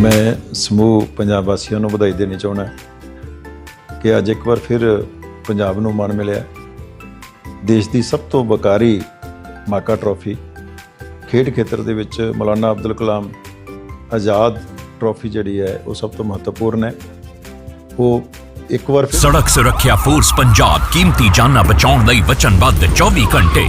ਮੈਂ ਸਮੂਹ ਪੰਜਾਬ ਵਾਸੀਆਂ ਨੂੰ ਵਧਾਈ ਦੇਣੀ ਚਾਹੁੰਦਾ ਕਿ ਅੱਜ ਇੱਕ ਵਾਰ ਫਿਰ ਪੰਜਾਬ ਨੂੰ ਮਾਣ ਮਿਲਿਆ। ਦੇਸ਼ ਦੀ ਸਭ ਤੋਂ ਬਕਾਰੀ ਮਾਕਾ ਟਰੋਫੀ, ਖੇਡ ਖੇਤਰ ਦੇ ਵਿੱਚ ਮੌਲਾਨਾ ਅਬਦੁਲ ਕਲਾਮ ਆਜ਼ਾਦ ਟਰੋਫੀ ਜਿਹੜੀ ਹੈ, ਉਹ ਸਭ ਤੋਂ ਮਹੱਤਵਪੂਰਨ ਹੈ। ਉਹ ਇੱਕ ਵਾਰ ਸੜਕ ਸੁਰੱਖਿਆ ਫੋਰਸ ਪੰਜਾਬ ਕੀਮਤੀ ਜਾਨਾਂ ਬਚਾਉਣ ਲਈ ਵਚਨਬੱਧ 24 ਘੰਟੇ।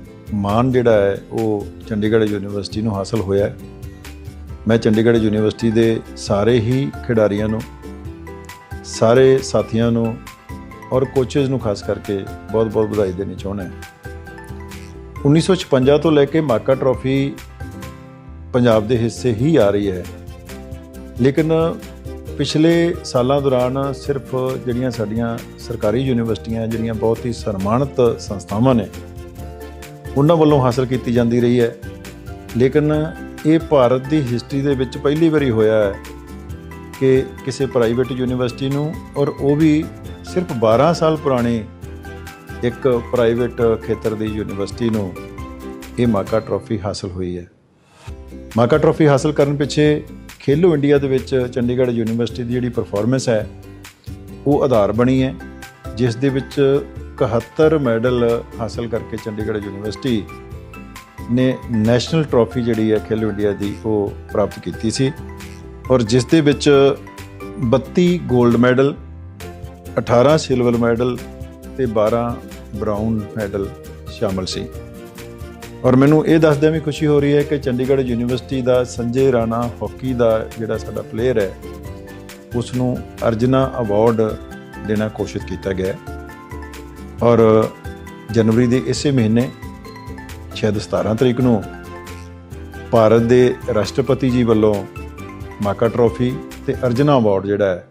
ਮਾਨ ਜਿਹੜਾ ਹੈ, ਉਹ ਚੰਡੀਗੜ੍ਹ ਯੂਨੀਵਰਸਿਟੀ ਨੂੰ ਹਾਸਲ ਹੋਇਆ ਹੈ। ਮੈਂ ਚੰਡੀਗੜ੍ਹ ਯੂਨੀਵਰਸਿਟੀ ਦੇ ਸਾਰੇ ਹੀ ਖਿਡਾਰੀਆਂ ਨੂੰ, ਸਾਰੇ ਸਾਥੀਆਂ ਨੂੰ ਔਰ ਕੋਚਸ ਨੂੰ ਖਾਸ ਕਰਕੇ ਬਹੁਤ-ਬਹੁਤ ਵਧਾਈ ਦੇਣੀ ਚਾਹੁੰਦਾ ਹਾਂ। 1956 ਤੋਂ ਲੈ ਕੇ ਮਾਕਾ ਟਰੋਫੀ ਪੰਜਾਬ ਦੇ ਹਿੱਸੇ ਹੀ ਆ ਰਹੀ ਹੈ। ਲੇਕਿਨ ਪਿਛਲੇ ਸਾਲਾਂ ਦੌਰਾਨ ਸਿਰਫ ਜਿਹੜੀਆਂ ਸਾਡੀਆਂ ਸਰਕਾਰੀ ਯੂਨੀਵਰਸਿਟੀਆਂ, ਜਿਹੜੀਆਂ ਬਹੁਤ ਹੀ ਸਨਮਾਨਿਤ ਸੰਸਥਾਵਾਂ ਨੇ ਉਹਨਾਂ ਵੱਲੋਂ ਹਾਸਲ ਕੀਤੀ ਜਾਂਦੀ ਰਹੀ ਹੈ। ਲੇਕਿਨ ਇਹ ਭਾਰਤ ਦੀ ਹਿਸਟਰੀ ਦੇ ਵਿੱਚ ਪਹਿਲੀ ਵਾਰੀ ਹੋਇਆ ਹੈ ਕਿ ਕਿਸੇ ਪ੍ਰਾਈਵੇਟ ਯੂਨੀਵਰਸਿਟੀ ਨੂੰ ਔਰ ਉਹ ਵੀ ਸਿਰਫ 12 ਸਾਲ ਪੁਰਾਣੀ ਇੱਕ ਪ੍ਰਾਈਵੇਟ ਖੇਤਰ ਦੀ ਯੂਨੀਵਰਸਿਟੀ ਨੂੰ ਇਹ ਮਾਕਾ ਟਰੋਫੀ ਹਾਸਲ ਹੋਈ ਹੈ। ਮਾਕਾ ਟਰੋਫੀ ਹਾਸਲ ਕਰਨ ਪਿੱਛੇ ਖੇਲੋ ਇੰਡੀਆ ਦੇ ਵਿੱਚ ਚੰਡੀਗੜ੍ਹ ਯੂਨੀਵਰਸਿਟੀ ਦੀ ਜਿਹੜੀ ਪਰਫਾਰਮੈਂਸ ਹੈ, ਉਹ ਆਧਾਰ ਬਣੀ ਹੈ, ਜਿਸ ਦੇ ਵਿੱਚ 71 ਮੈਡਲ ਹਾਸਲ ਕਰਕੇ ਚੰਡੀਗੜ੍ਹ ਯੂਨੀਵਰਸਿਟੀ ਨੇ ਨੈਸ਼ਨਲ ਟਰੋਫੀ ਜਿਹੜੀ ਹੈ ਖੇਲੋ ਇੰਡੀਆ ਦੀ ਉਹ ਪ੍ਰਾਪਤ ਕੀਤੀ ਸੀ ਔਰ ਜਿਸ ਦੇ ਵਿੱਚ 32 골ਡ ਮੈਡਲ 18 ਸਿਲਵਰ ਮੈਡਲ ਤੇ 12 ਬ੍ਰਾਊਨ ਮੈਡਲ ਸ਼ਾਮਲ ਸੀ। ਔਰ ਮੈਨੂੰ ਇਹ ਦੱਸਦਿਆਂ ਵੀ ਖੁਸ਼ੀ ਹੋ ਰਹੀ ਹੈ ਕਿ ਚੰਡੀਗੜ੍ਹ ਯੂਨੀਵਰਸਿਟੀ ਦਾ ਸੰਜੇ ਰਾਣਾ ਹਾਕੀ ਦਾ ਜਿਹੜਾ ਸਾਡਾ ਪਲੇਅਰ ਹੈ ਉਸ ਨੂੰ ਅਰਜਨਾ ਅਵਾਰਡ ਦੇਣਾ ਕੋਸ਼ਿਸ਼ ਕੀਤਾ ਗਿਆ ਔਰ ਜਨਵਰੀ ਦੇ ਇਸੇ ਮਹੀਨੇ, ਸ਼ਾਇਦ 17 ਤਰੀਕ ਨੂੰ, ਭਾਰਤ ਦੇ ਰਾਸ਼ਟਰਪਤੀ ਜੀ ਵੱਲੋਂ ਮਾਕਾ ਟਰੋਫੀ ਤੇ ਅਰਜਨਾ ਅਵਾਰਡ ਜਿਹੜਾ ਹੈ,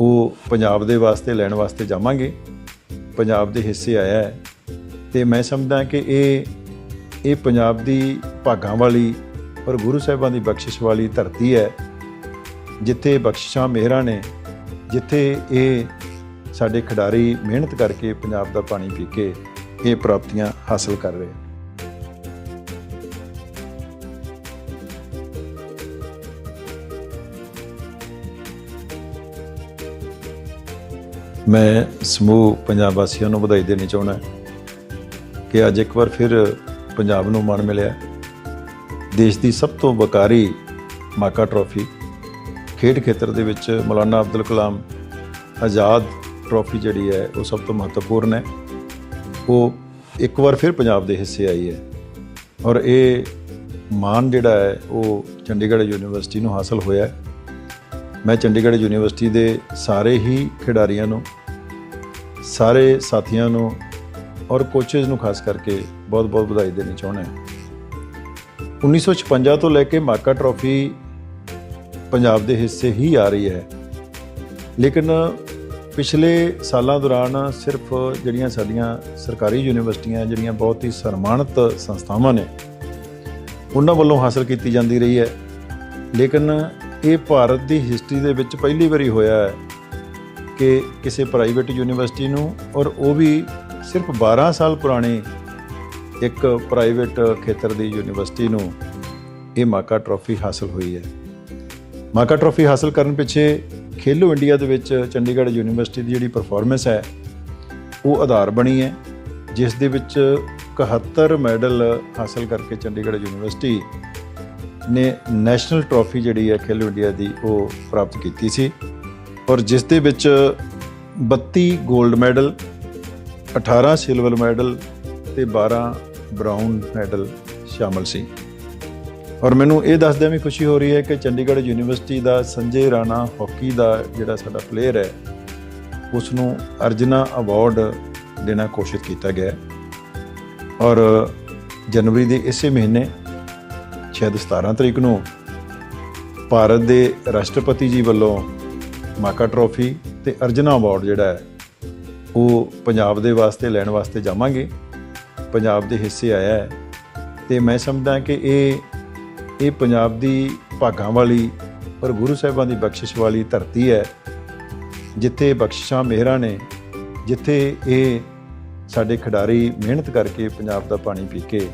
ਉਹ ਪੰਜਾਬ ਦੇ ਵਾਸਤੇ, ਲੈਣ ਵਾਸਤੇ ਜਾਵਾਂਗੇ। ਪੰਜਾਬ ਦੇ ਹਿੱਸੇ ਆਇਆ ਹੈ। ਤੇ ਮੈਂ ਸਮਝਦਾ ਕਿ ਇਹ ਇਹ ਪੰਜਾਬ ਦੀ ਭਾਗਾਂ ਵਾਲੀ ਔਰ ਗੁਰੂ ਸਾਹਿਬਾਂ ਦੀ ਬਖਸ਼ਿਸ਼ ਵਾਲੀ ਧਰਤੀ ਹੈ, ਜਿੱਥੇ ਬਖਸ਼ਿਸ਼ਾਂ ਮਿਹਰਾਂ ਨੇ, ਜਿੱਥੇ ਇਹ ਸਾਡੇ ਖਿਡਾਰੀ ਮਿਹਨਤ ਕਰਕੇ ਪੰਜਾਬ ਦਾ ਪਾਣੀ ਪੀ ਕੇ ਇਹ ਪ੍ਰਾਪਤੀਆਂ ਹਾਸਲ ਕਰ ਰਹੇ ਹਨ। ਮੈਂ ਸਮੂਹ ਪੰਜਾਬ ਵਾਸੀਆਂ ਨੂੰ ਵਧਾਈ ਦੇਣੀ ਚਾਹੁੰਦਾ ਕਿ ਅੱਜ ਇੱਕ ਵਾਰ ਫਿਰ ਪੰਜਾਬ ਨੂੰ ਮਾਣ ਮਿਲਿਆ। ਦੇਸ਼ ਦੀ ਸਭ ਤੋਂ ਬਕਾਰੀ ਮਾਕਾ ਟਰੋਫੀ ਖੇਡ ਖੇਤਰ ਦੇ ਵਿੱਚ ਮੌਲਾਨਾ ਅਬਦੁਲ ਕਲਾਮ ਆਜ਼ਾਦ ਟਰੋਫੀ ਜਿਹੜੀ ਹੈ, ਉਹ ਸਭ ਤੋਂ ਮਹੱਤਵਪੂਰਨ ਹੈ। ਉਹ ਇੱਕ ਵਾਰ ਫਿਰ ਪੰਜਾਬ ਦੇ ਹਿੱਸੇ ਆਈ ਹੈ। ਔਰ ਇਹ ਮਾਨ ਜਿਹੜਾ ਹੈ, ਉਹ ਚੰਡੀਗੜ੍ਹ ਯੂਨੀਵਰਸਿਟੀ ਨੂੰ ਹਾਸਲ ਹੋਇਆ ਹੈ। ਮੈਂ ਚੰਡੀਗੜ੍ਹ ਯੂਨੀਵਰਸਿਟੀ ਦੇ ਸਾਰੇ ਹੀ ਖਿਡਾਰੀਆਂ ਨੂੰ, ਸਾਰੇ ਸਾਥੀਆਂ ਨੂੰ ਔਰ ਕੋਚਸ ਨੂੰ ਖਾਸ ਕਰਕੇ ਬਹੁਤ-ਬਹੁਤ ਵਧਾਈ ਦੇਣੀ ਚਾਹੁੰਦਾ ਹਾਂ। 1956 ਤੋਂ ਲੈ ਕੇ ਮਾਕਾ ਟਰੋਫੀ ਪੰਜਾਬ ਦੇ ਹਿੱਸੇ ਹੀ ਆ ਰਹੀ ਹੈ। ਲੇਕਿਨ ਪਿਛਲੇ ਸਾਲਾਂ ਦੌਰਾਨ ਸਿਰਫ ਜਿਹੜੀਆਂ ਸਾਡੀਆਂ ਸਰਕਾਰੀ ਯੂਨੀਵਰਸਿਟੀਆਂ ਜਿਹੜੀਆਂ ਬਹੁਤ ਹੀ ਸਨਮਾਨਿਤ ਸੰਸਥਾਵਾਂ ਨੇ, ਉਹਨਾਂ ਵੱਲੋਂ ਹਾਸਲ ਕੀਤੀ ਜਾਂਦੀ ਰਹੀ ਹੈ। ਲੇਕਿਨ ਇਹ ਭਾਰਤ ਦੀ ਹਿਸਟਰੀ ਦੇ ਵਿੱਚ ਪਹਿਲੀ ਵਾਰੀ ਹੋਇਆ ਹੈ ਕਿ ਕਿਸੇ ਪ੍ਰਾਈਵੇਟ ਯੂਨੀਵਰਸਿਟੀ ਨੂੰ, ਔਰ ਉਹ ਵੀ ਸਿਰਫ 12 ਸਾਲ ਪੁਰਾਣੀ ਇੱਕ ਪ੍ਰਾਈਵੇਟ ਖੇਤਰ ਦੀ ਯੂਨੀਵਰਸਿਟੀ ਨੂੰ ਇਹ ਮਾਕਾ ਟਰੋਫੀ ਹਾਸਲ ਹੋਈ ਹੈ। ਮਾਕਾ ਟਰੋਫੀ ਹਾਸਲ ਕਰਨ ਪਿੱਛੇ ਖੇਲੋ ਇੰਡੀਆ ਦੇ ਵਿੱਚ ਚੰਡੀਗੜ੍ਹ ਯੂਨੀਵਰਸਿਟੀ ਦੀ ਜਿਹੜੀ ਪਰਫਾਰਮੈਂਸ ਹੈ, ਉਹ ਆਧਾਰ ਬਣੀ ਹੈ, ਜਿਸ ਦੇ ਵਿੱਚ 71 ਮੈਡਲ ਹਾਸਲ ਕਰਕੇ ਚੰਡੀਗੜ੍ਹ ਯੂਨੀਵਰਸਿਟੀ ਨੇ ਨੈਸ਼ਨਲ ਟਰੋਫੀ ਜਿਹੜੀ ਹੈ ਖੇਲੋ ਇੰਡੀਆ ਦੀ, ਉਹ ਪ੍ਰਾਪਤ ਕੀਤੀ ਸੀ ਔਰ ਜਿਸ ਦੇ ਵਿੱਚ 32 골ਡ ਮੈਡਲ 18 ਸਿਲਵਰ ਮੈਡਲ ਤੇ 12 ਬ੍ਰਾਊਨ ਮੈਡਲ ਸ਼ਾਮਲ ਸੀ। ਔਰ ਮੈਨੂੰ ਇਹ ਦੱਸਦਿਆਂ ਵੀ ਖੁਸ਼ੀ ਹੋ ਰਹੀ ਹੈ ਕਿ ਚੰਡੀਗੜ੍ਹ ਯੂਨੀਵਰਸਿਟੀ ਦਾ ਸੰਜੇ ਰਾਣਾ ਹਾਕੀ ਦਾ ਜਿਹੜਾ ਸਾਡਾ ਪਲੇਅਰ ਹੈ ਉਸ ਨੂੰ ਅਰਜਨਾ ਅਵਾਰਡ ਦੇਣਾ ਕੋਸ਼ਿਸ਼ ਕੀਤਾ ਗਿਆ ਔਰ ਜਨਵਰੀ ਦੇ ਇਸੇ ਮਹੀਨੇ, ਸ਼ਾਇਦ 17 ਤਰੀਕ ਨੂੰ, ਭਾਰਤ ਦੇ ਰਾਸ਼ਟਰਪਤੀ ਜੀ ਵੱਲੋਂ ਮਾਕਾ ਟਰੋਫੀ ਤੇ ਅਰਜਨਾ ਅਵਾਰਡ ਜਿਹੜਾ ਹੈ, ਉਹ ਪੰਜਾਬ ਦੇ ਵਾਸਤੇ ਲੈਣ ਵਾਸਤੇ ਜਾਵਾਂਗੇ। ਪੰਜਾਬ ਦੇ ਹਿੱਸੇ ਆਇਆ ਹੈ। ਤੇ ਮੈਂ ਸਮਝਦਾ ਕਿ ਇਹ ਇਹ ਪੰਜਾਬ ਦੀ ਭਾਗਾਂ ਵਾਲੀ ਔਰ ਗੁਰੂ ਸਾਹਿਬਾਂ ਦੀ ਬਖਸ਼ਿਸ਼ ਵਾਲੀ ਧਰਤੀ ਹੈ, ਜਿੱਥੇ ਬਖਸ਼ਿਸ਼ਾਂ ਮਿਹਰਾਂ ਨੇ, ਜਿੱਥੇ ਇਹ ਸਾਡੇ ਖਿਡਾਰੀ ਮਿਹਨਤ ਕਰਕੇ ਪੰਜਾਬ ਦਾ ਪਾਣੀ ਪੀ ਕੇ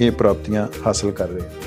ਇਹ ਪ੍ਰਾਪਤੀਆਂ ਹਾਸਲ ਕਰ ਰਹੇ